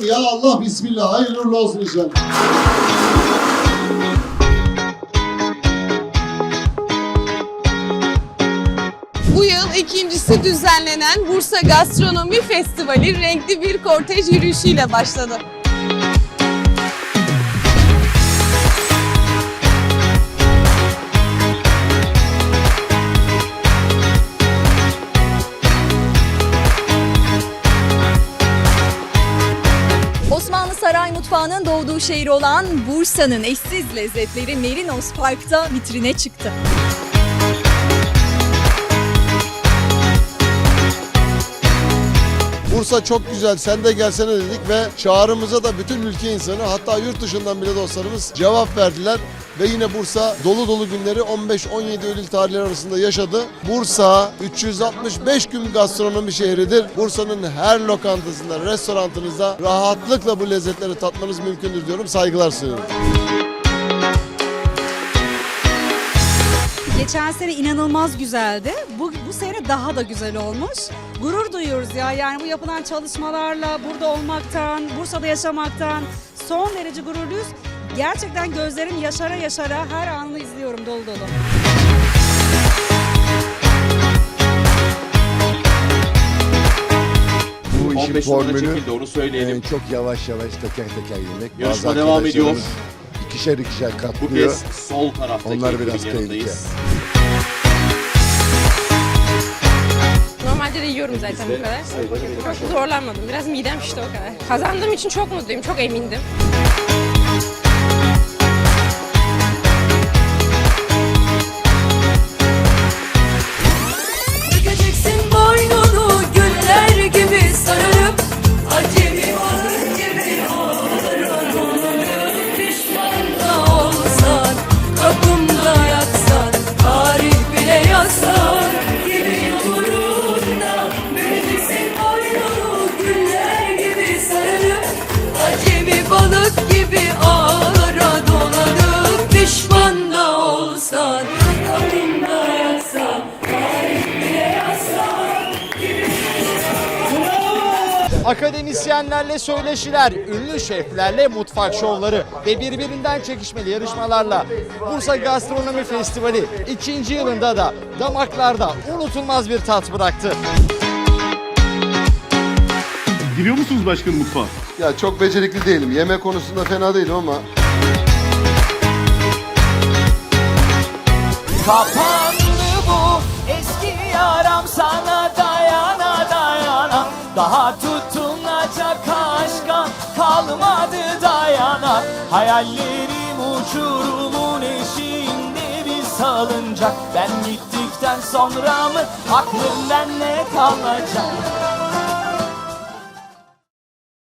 Ya Allah bismillah. Hayırlı olsun inşallah. Bu yıl ikincisi düzenlenen Bursa Gastronomi Festivali renkli bir kortej yürüyüşüyle başladı. Saray mutfağının doğduğu şehir olan Bursa'nın eşsiz lezzetleri Merinos Park'ta vitrine çıktı. Bursa çok güzel. Sen de gelsene dedik ve çağrımıza da bütün ülke insanı hatta yurt dışından bile dostlarımız cevap verdiler. Ve yine Bursa dolu dolu günleri 15-17 Eylül tarihleri arasında yaşadı. Bursa 365 gün gastronomi şehridir. Bursa'nın her lokantasında, restoranınızda rahatlıkla bu lezzetleri tatmanız mümkündür diyorum. Saygılar sunuyorum. Geçen sene inanılmaz güzeldi. Bu, bu sene daha da güzel olmuş. Gurur duyuyoruz ya. Yani bu yapılan çalışmalarla, burada olmaktan, Bursa'da yaşamaktan son derece gururluyuz. Gerçekten gözlerim yaşara yaşara her anını izliyorum dolu dolu. Bu işin 15 numara formülü çekildi onu söyleyelim. e, çok yavaş yavaş teker teker yemek. Yarışma devam ediyor. arkadaşlarımız İkişer ikişer Bu katlıyor. kez sol taraftaki Onlar biraz yanındayız. Normalde de yiyorum zaten bu kadar. Çok zorlanmadım. Biraz midem işte o kadar. Kazandığım için çok mutluyum. Çok emindim. Akademisyenlerle söyleşiler, ünlü şeflerle mutfak şovları ve birbirinden çekişmeli yarışmalarla Bursa Gastronomi Festivali ikinci yılında da damaklarda unutulmaz bir tat bıraktı. Giriyor musunuz başkanım mutfağa? Ya çok becerikli değilim. Yemek konusunda fena değilim ama Kapandı bu eski yaram sana dayana dayana Daha aşka kalmadı dayana. Hayallerim uçurumun eşiğinde bir salıncak. Ben gittikten sonra mı aklımdan ne kalacak